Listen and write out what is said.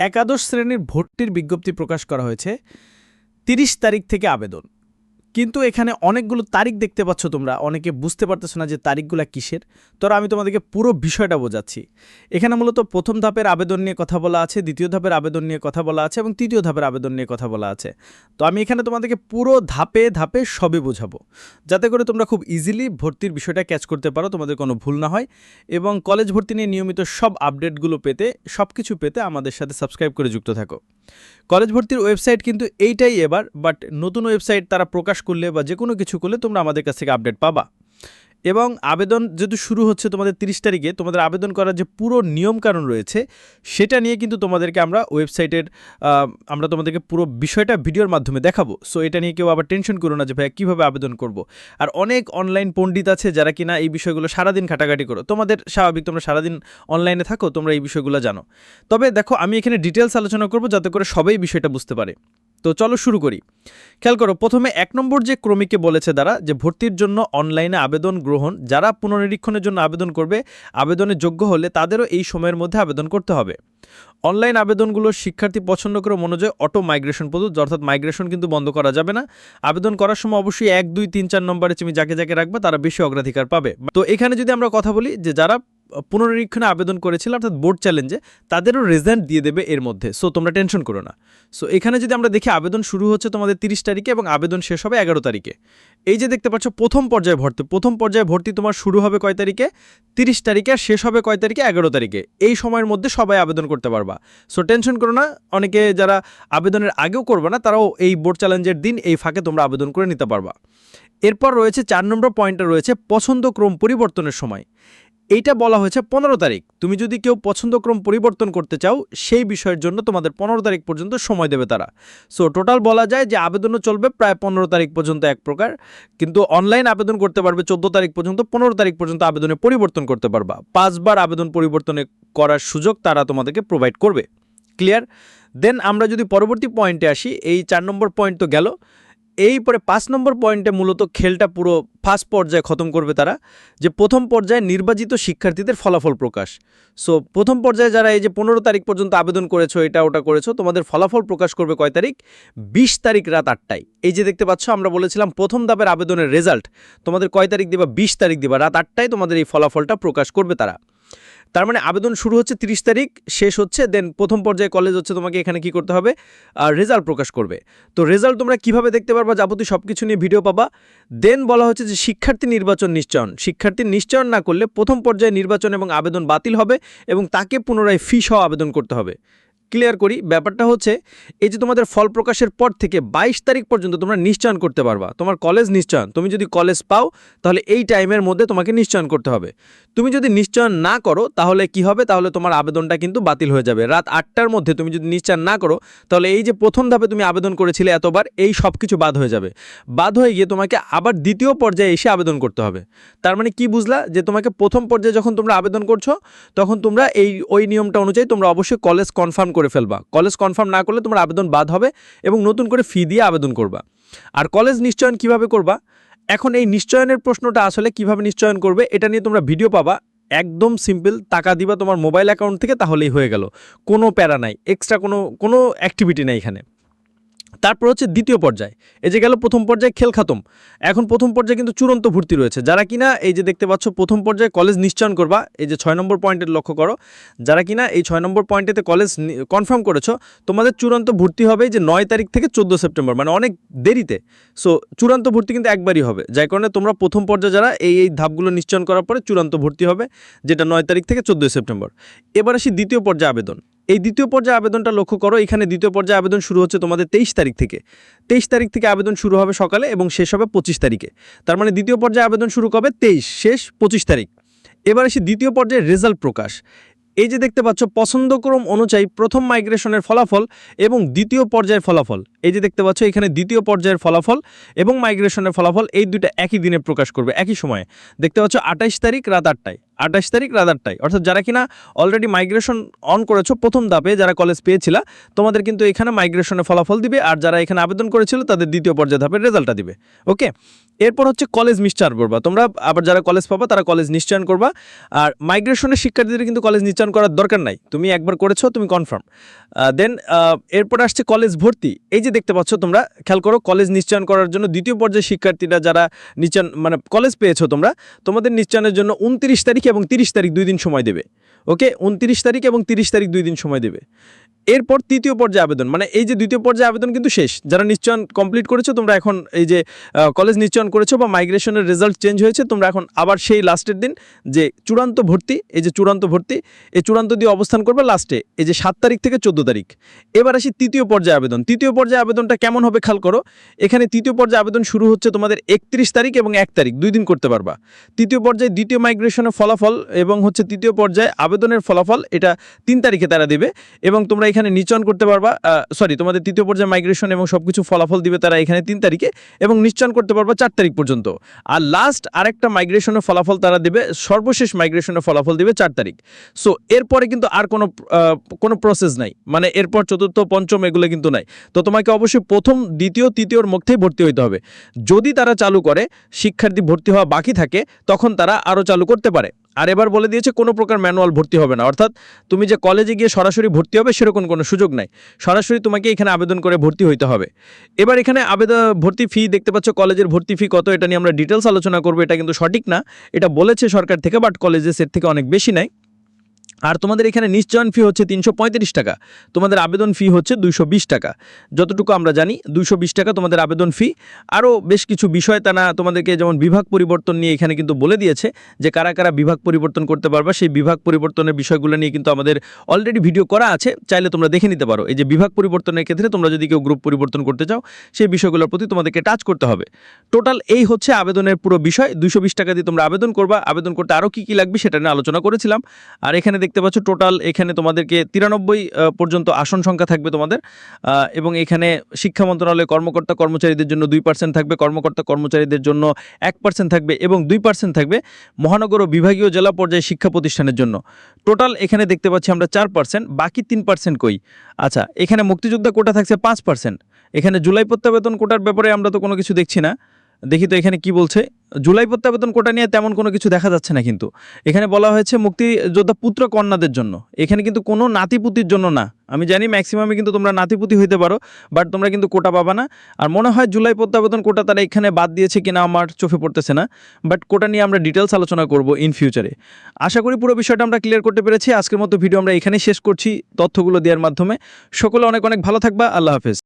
একাদশ শ্রেণির ভর্তির বিজ্ঞপ্তি প্রকাশ করা হয়েছে। তিরিশ তারিখ থেকে আবেদন। কিন্তু এখানে অনেকগুলো তারিখ দেখতে পাচ্ছ তোমরা। অনেকে বুঝতে পারতেছো না যে তারিখগুলো কিসের। তোরা আমি তোমাদেরকে পুরো বিষয়টা বোঝাচ্ছি। এখানে মূলত প্রথম ধাপের আবেদন নিয়ে কথা বলা আছে, দ্বিতীয় ধাপের আবেদন নিয়ে কথা বলা আছে এবং তৃতীয় ধাপের আবেদন নিয়ে কথা বলা আছে। তো আমি এখানে তোমাদেরকে পুরো ধাপে ধাপে সবই বোঝাবো। যাতে করে তোমরা খুব ইজিলি ভর্তির বিষয়টা ক্যাচ করতে পারো, তোমাদের কোনো ভুল না হয়। এবং কলেজ ভর্তি নিয়ে নিয়মিত সব আপডেটগুলো পেতে সব কিছু পেতে আমাদের সাথে সাবস্ক্রাইব করে যুক্ত থাকো। কলেজ ভর্তির ওয়েবসাইট কিন্তু এইটাই এবার বাট নতুন ওয়েবসাইট তারা প্রকাশ করলে বা যে কোনো কিছু করলে তোমরা আমাদের কাছ থেকে আপডেট পাবা। এবং আবেদন যেহেতু শুরু হচ্ছে তোমাদের তিরিশ তারিখে, তোমাদের আবেদন করার যে পুরো নিয়মকানুন রয়েছে, সেটা নিয়ে কিন্তু তোমাদেরকে আমরা ওয়েবসাইটের আমরা তোমাদেরকে পুরো বিষয়টা ভিডিওর মাধ্যমে দেখাবো। সো এটা নিয়ে কেউ আবার টেনশন করো না যে, ভাইয়া, কীভাবে আবেদন করব? আর অনেক অনলাইন পণ্ডিত আছে যারা কিনা এই বিষয়গুলো সারাদিন ঘাটাঘাটি করো। তোমাদের স্বাভাবিক, তোমরা সারাদিন অনলাইনে থাকো, তোমরা এই বিষয়গুলো জানো। তবে দেখো, আমি এখানে ডিটেলস আলোচনা করব যাতে করে সবাই বিষয়টা বুঝতে পারে। তো চলো শুরু করি। খেয়াল করো, প্রথমে এক নম্বর যে ক্রমিকে বলেছে তারা যে ভর্তির জন্য অনলাইনে আবেদন গ্রহণ, যারা পুনর্নিরীক্ষণের জন্য আবেদন করবে, আবেদনের যোগ্য হলে তাদেরও এই সময়ের মধ্যে আবেদন করতে হবে। অনলাইন আবেদনগুলো শিক্ষার্থী পছন্দ করে মনোযোগ অটো মাইগ্রেশন পদ্ধতি, অর্থাৎ মাইগ্রেশন কিন্তু বন্ধ করা যাবে না। আবেদন করার সময় অবশ্যই এক, দুই, তিন, চার নম্বরে তুমি যাকে যাকে রাখবে, তারা বেশি অগ্রাধিকার পাবে। তো এখানে যদি আমরা কথা বলি যে যারা পুনর্নিরীক্ষণে আবেদন করেছিল, অর্থাৎ বোর্ড চ্যালেঞ্জে, তাদেরও রেজাল্ট দিয়ে দেবে এর মধ্যে। সো তোমরা টেনশন করো না। সো এখানে যদি আমরা দেখি আবেদন শুরু হচ্ছে তোমাদের তিরিশ তারিখে এবং আবেদন শেষ হবে এগারো তারিখে। এই যে দেখতে পাচ্ছ, প্রথম পর্যায়ে ভর্তি, প্রথম পর্যায়ে ভর্তি তোমার শুরু হবে কয় তারিখে? তিরিশ তারিখে আর শেষ হবে কয় তারিখে? এগারো তারিখে। এই সময়ের মধ্যে সবাই আবেদন করতে পারবা। সো টেনশন করো না, অনেকে যারা আবেদনের আগেও করবে না, তারাও এই বোর্ড চ্যালেঞ্জের দিন এই ফাঁকে তোমরা আবেদন করে নিতে পারবা। এরপর রয়েছে, চার নম্বর পয়েন্টটা রয়েছে পছন্দ ক্রম পরিবর্তনের সময়। এইটা বলা হয়েছে পনেরো তারিখ। তুমি যদি কেউ পছন্দক্রম পরিবর্তন করতে চাও, সেই বিষয়ের জন্য তোমাদের পনেরো তারিখ পর্যন্ত সময় দেবে তারা। সো টোটাল বলা যায় যে আবেদনও চলবে প্রায় পনেরো তারিখ পর্যন্ত এক প্রকার, কিন্তু অনলাইন আবেদন করতে পারবে চোদ্দ তারিখ পর্যন্ত, পনেরো তারিখ পর্যন্ত আবেদনে পরিবর্তন করতে পারবা। পাঁচবার আবেদন পরিবর্তনে করার সুযোগ তারা তোমাদেরকে প্রোভাইড করবে। ক্লিয়ার দেন আমরা যদি পরবর্তী পয়েন্টে আসি, এই চার নম্বর পয়েন্ট তো গেল। এই পরে পাঁচ নম্বর পয়েন্টে মূলত খেলটা পুরো ফার্স্ট পর্যায়ে খতম করবে তারা, যে প্রথম পর্যায়ে নির্বাচিত শিক্ষার্থীদের ফলাফল প্রকাশ। সো প্রথম পর্যায়ে যারা এই যে পনেরো তারিখ পর্যন্ত আবেদন করেছ, এটা ওটা করেছ, তোমাদের ফলাফল প্রকাশ করবে কয় তারিখ? বিশ তারিখ রাত আটটায়। এই যে দেখতে পাচ্ছ, আমরা বলেছিলাম প্রথম ধাপের আবেদনের রেজাল্ট তোমাদের কয় তারিখ দিবা? বিশ তারিখ দিবা। রাত আটটায় তোমাদের এই ফলাফলটা প্রকাশ করবে তারা। তার মানে আবেদন শুরু হচ্ছে তিরিশ তারিখ, শেষ হচ্ছে দেন প্রথম পর্যায়ে কলেজ হচ্ছে তোমাকে এখানে কি করতে হবে? আর রেজাল্ট প্রকাশ করবে। তো রেজাল্ট তোমরা কীভাবে দেখতে পারবা? যাবতীয় সব কিছু নিয়ে ভিডিও পাবা। দেন বলা হচ্ছে যে শিক্ষার্থী নির্বাচন নিশ্চয়ন। শিক্ষার্থী নিশ্চয়ন না করলে প্রথম পর্যায়ে নির্বাচন এবং আবেদন বাতিল হবে এবং তাকে পুনরায় ফি সহ আবেদন করতে হবে। ক্লিয়ার করি। ব্যাপারটা হচ্ছে, এই যে তোমাদের ফল প্রকাশের পর থেকে বাইশ তারিখ পর্যন্ত তোমরা নিশ্চয়ন করতে পারবা। তোমার কলেজ নিশ্চয়ন। তুমি যদি কলেজ পাও, তাহলে এই টাইমের মধ্যে তোমাকে নিশ্চয়ন করতে হবে। তুমি যদি নিশ্চয়ন না করো, তাহলে কি হবে? তাহলে তোমার আবেদনটা কিন্তু বাতিল হয়ে যাবে। রাত আটটার মধ্যে তুমি যদি নিশ্চয়ন না করো, তাহলে এই যে প্রথম ধাপে তুমি আবেদন করেছিলে এতবার, এই সব কিছু বাদ হয়ে যাবে। বাদ হয়ে গিয়ে তোমাকে আবার দ্বিতীয় পর্যায়ে এসে আবেদন করতে হবে। তার মানে কি বুঝলা? যে তোমাকে প্রথম পর্যায়ে যখন তোমরা আবেদন করছ, তখন তোমরা এই, ওই নিয়মটা অনুযায়ী তোমরা অবশ্যই কলেজ কনফার্ম করে ফেলবা। কলেজ কনফার্ম না করলে তোমার আবেদন বাদ হবে এবং নতুন করে ফি দিয়ে আবেদন করবা। আর কলেজ নিশ্চয়ন কীভাবে করবা? এখন এই নিশ্চয়নের প্রশ্নটা আসলে কীভাবে নিশ্চয়ন করবে, এটা নিয়ে তোমরা ভিডিও পাবা। একদম সিম্পল টাকা দিবা তোমার মোবাইল অ্যাকাউন্ট থেকে, তাহলেই হয়ে গেল। কোনো প্যারা নাই এক্সট্রা কোনো কোনো অ্যাক্টিভিটি নাই এখানে। তারপর হচ্ছে দ্বিতীয় পর্যায়ে। এই যে গেল প্রথম পর্যায়ে খেল খাতম। এখন প্রথম পর্যায়ে কিন্তু চূড়ান্ত ভর্তি রয়েছে। যারা কিনা এই যে দেখতে পাচ্ছ, প্রথম পর্যায়ে কলেজ নিশ্চয়ন করবা, এই যে ছয় নম্বর পয়েন্টের লক্ষ্য করো। যারা কিনা এই ছয় নম্বর পয়েন্টেতে কলেজ কনফার্ম করেছ, তোমাদের চূড়ান্ত ভর্তি হবে যে নয় তারিখ থেকে চোদ্দ সেপ্টেম্বর মানে অনেক দেরিতে। সো চূড়ান্ত ভর্তি কিন্তু একবারই হবে। যার কারণে তোমরা প্রথম পর্যায়ে যারা এই এই ধাপগুলো নিশ্চয়ন করার পরে চূড়ান্ত ভর্তি হবে, যেটা নয় তারিখ থেকে চোদ্দোই সেপ্টেম্বর। এবার আসি দ্বিতীয় পর্যায়ে আবেদন। এই দ্বিতীয় পর্যায়ে আবেদনটা লক্ষ্য করো, এখানে দ্বিতীয় পর্যায়ে আবেদন শুরু হচ্ছে তোমাদের তেইশ তারিখ থেকে। তেইশ তারিখ থেকে আবেদন শুরু হবে সকালে এবং শেষ হবে পঁচিশ তারিখে। তার মানে দ্বিতীয় পর্যায়ে আবেদন শুরু হবে তেইশ, শেষ পঁচিশ তারিখ। এবার এসে দ্বিতীয় পর্যায়ে রেজাল্ট প্রকাশ। এই যে দেখতে পাচ্ছ, পছন্দক্রম অনুযায়ী প্রথম মাইগ্রেশনের ফলাফল এবং দ্বিতীয় পর্যায়ের ফলাফল। এই যে দেখতে পাচ্ছ, এখানে দ্বিতীয় পর্যায়ের ফলাফল এবং মাইগ্রেশনের ফলাফল এই দুইটা একই দিনে প্রকাশ করবে, একই সময়ে। দেখতে পাচ্ছ, আঠাইশ তারিখ, রাত আটটায়। আঠাশ তারিখ রাদারটাই অর্থাৎ যারা কিনা অলরেডি মাইগ্রেশন অন করেছ, প্রথম ধাপে যারা কলেজ পেয়েছিল, তোমাদের কিন্তু এখানে মাইগ্রেশনের ফলাফল দিবে, আর যারা এখানে আবেদন করেছিল, তাদের দ্বিতীয় পর্যায়ে ধাপের রেজাল্টটা দিবে। ওকে এরপর হচ্ছে কলেজ নিশ্চয়ন করবা। তোমরা আবার যারা কলেজ পাবা, তারা কলেজ নিশ্চয়ন করবা। আর মাইগ্রেশনের শিক্ষার্থীদের কিন্তু কলেজ নিশ্চয়ন করার দরকার নাই। তুমি একবার করেছ, তুমি কনফার্ম দেন এরপর আসছে কলেজ ভর্তি। এই যে দেখতে পাচ্ছ তোমরা, খেয়াল করো কলেজ নিশ্চয়ন করার জন্য দ্বিতীয় পর্যায়ে শিক্ষার্থীরা যারা নিশ্চয়ন মানে কলেজ পেয়েছ তোমরা, তোমাদের নিশ্চয়নের জন্য উনত্রিশ তারিখ এবং তিরিশ তারিখ দুই দিন সময় দেবে। ওকে? উনত্রিশ তারিখ এবং তিরিশ তারিখ দুই দিন সময় দেবে। এরপর তৃতীয় পর্যায়ে আবেদন। মানে এই যে দ্বিতীয় পর্যায়ে আবেদন কিন্তু শেষ। যারা নিশ্চয়ন কমপ্লিট করেছ, তোমরা এখন এই যে কলেজ নিশ্চয়ন করেছ বা মাইগ্রেশনের রেজাল্ট চেঞ্জ হয়েছে, তোমরা এখন আবার সেই লাস্টের দিন যে চূড়ান্ত ভর্তি, এই যে চূড়ান্ত ভর্তি, এই চূড়ান্ত দিয়ে অবস্থান করবে লাস্টে এই যে সাত তারিখ থেকে চোদ্দ তারিখ। এবার আসি তৃতীয় পর্যায়ে আবেদন। তৃতীয় পর্যায়ে আবেদনটা কেমন হবে খেয়াল করো। এখানে তৃতীয় পর্যায়ে আবেদন শুরু হচ্ছে তোমাদের একত্রিশ তারিখ এবং এক তারিখ, দুই দিন করতে পারবা। তৃতীয় পর্যায়ে দ্বিতীয় মাইগ্রেশনের ফলাফল এবং হচ্ছে তৃতীয় পর্যায়ে আবেদনের ফলাফল, এটা তিন তারিখে তারা দেবে এবং তোমরা এখানে নিচয়ন করতে পারবা সরি তোমাদের তৃতীয় পর্যায়ে মাইগ্রেশন এবং সব কিছু ফলাফল দিবে তারা এখানে তিন তারিখে এবং নিশ্চয়ন করতে পারবা চার তারিখ পর্যন্ত। আর লাস্ট আরেকটা মাইগ্রেশনের ফলাফল তারা দেবে, সর্বশেষ মাইগ্রেশনের ফলাফল দিবে চার তারিখ। সো এরপরে কিন্তু আর কোনো কোনো প্রসেস নাই। মানে এরপর চতুর্থ, পঞ্চম এগুলো কিন্তু নাই। তো তোমাকে অবশ্যই প্রথম, দ্বিতীয়, তৃতীয়র মধ্যেই ভর্তি হইতে হবে। যদি তারা চালু করে, শিক্ষার্থী ভর্তি হওয়া বাকি থাকে, তখন তারা আরও চালু করতে পারে। আর এবার বলে দিয়েছে কোনো প্রকার ম্যানুয়াল ভর্তি হবে না। অর্থাৎ তুমি যে কলেজে গিয়ে সরাসরি ভর্তি হবে সেরকম কোনো সুযোগ নাই। সরাসরি তোমাকে এখানে আবেদন করে ভর্তি হইতে হবে। এবার এখানে আবেদন, ভর্তি ফি দেখতে পাচ্ছ, কলেজের ভর্তি ফি কত, এটা নিয়ে আমরা ডিটেলস আলোচনা করব, এটা কিন্তু সঠিক না। এটা বলেছে সরকার থেকে বাট কলেজে সেট থেকে অনেক বেশি নেয় আর তোমাদের এখানে নিশ্চয়ন ফি হচ্ছে তিনশো পঁয়ত্রিশ টাকা। তোমাদের আবেদন ফি হচ্ছে দুইশো বিশ টাকা। যতটুকু আমরা জানি, দুইশো বিশ টাকা তোমাদের আবেদন ফি আরও বেশ কিছু বিষয় তারা তোমাদেরকে যেমন বিভাগ পরিবর্তন নিয়ে এখানে কিন্তু বলে দিয়েছে, যে কারা কারা বিভাগ পরিবর্তন করতে পারবা, সেই বিভাগ পরিবর্তনের বিষয়গুলো নিয়ে কিন্তু আমাদের অলরেডি ভিডিও করা আছে। চাইলে তোমরা দেখে নিতে পারো। এই যে বিভাগ পরিবর্তনের ক্ষেত্রে তোমরা যদি কেউ গ্রুপ পরিবর্তন করতে চাও, সেই বিষয়গুলোর প্রতি তোমাদেরকে টাচ করতে হবে। টোটাল এই হচ্ছে আবেদনের পুরো বিষয়। দুইশো বিশ টাকা দিয়ে তোমরা আবেদন করবা। আবেদন করতে আরও কী কী লাগবে সেটা নিয়ে আলোচনা করেছিলাম। আর এখানে দেখতে পাচ্ছ টোটাল এখানে তোমাদেরকে তিরানব্বই পর্যন্ত আসন সংখ্যা থাকবে তোমাদের। এবং এখানে শিক্ষা মন্ত্রণালয়ে কর্মকর্তা কর্মচারীদের জন্য দুই পার্সেন্ট থাকবে, কর্মকর্তা কর্মচারীদের জন্য এক পার্সেন্ট থাকবে এবং দুই পার্সেন্ট থাকবে মহানগর ও বিভাগীয় জেলা পর্যায়ে শিক্ষা প্রতিষ্ঠানের জন্য। টোটাল এখানে দেখতে পাচ্ছি আমরা চার পার্সেন্ট বাকি তিন পার্সেন্ট কই? আচ্ছা এখানে মুক্তিযোদ্ধা কোটা থাকছে পাঁচ পার্সেন্ট এখানে জুলাই প্রত্যাবেতন কোটার ব্যাপারে আমরা তো কোনো কিছু দেখছি না। দেখি তো এখানে কি বলছে, জুলাই প্রত্যাবেদন কোটা নিয়ে তেমন কোনো কিছু দেখা যাচ্ছে না কিন্তু। এখানে বলা হয়েছে মুক্তিযোদ্ধা পুত্র কন্যাদের জন্য। এখানে কিন্তু কোনো নাতিপুতির জন্য না। আমি জানি ম্যাক্সিমামে কিন্তু তোমরা নাতিপুতি হইতে পারো, বাট তোমরা কিন্তু কোটা পাবা না। আর মনে হয় জুলাই প্রত্যাবেদন কোটা তারা এখানে বাদ দিয়েছে কিনা আমার চোখে পড়তেছে না। বাট কোটা নিয়ে আমরা ডিটেলস আলোচনা করব ইন ফিউচারে। আশা করি পুরো বিষয়টা আমরা ক্লিয়ার করতে পেরেছি। আজকের মতো ভিডিও আমরা এখানেই শেষ করছি তথ্যগুলো দেওয়ার মাধ্যমে। সকলে অনেক অনেক ভালো থাকবা। আল্লাহ হাফেজ।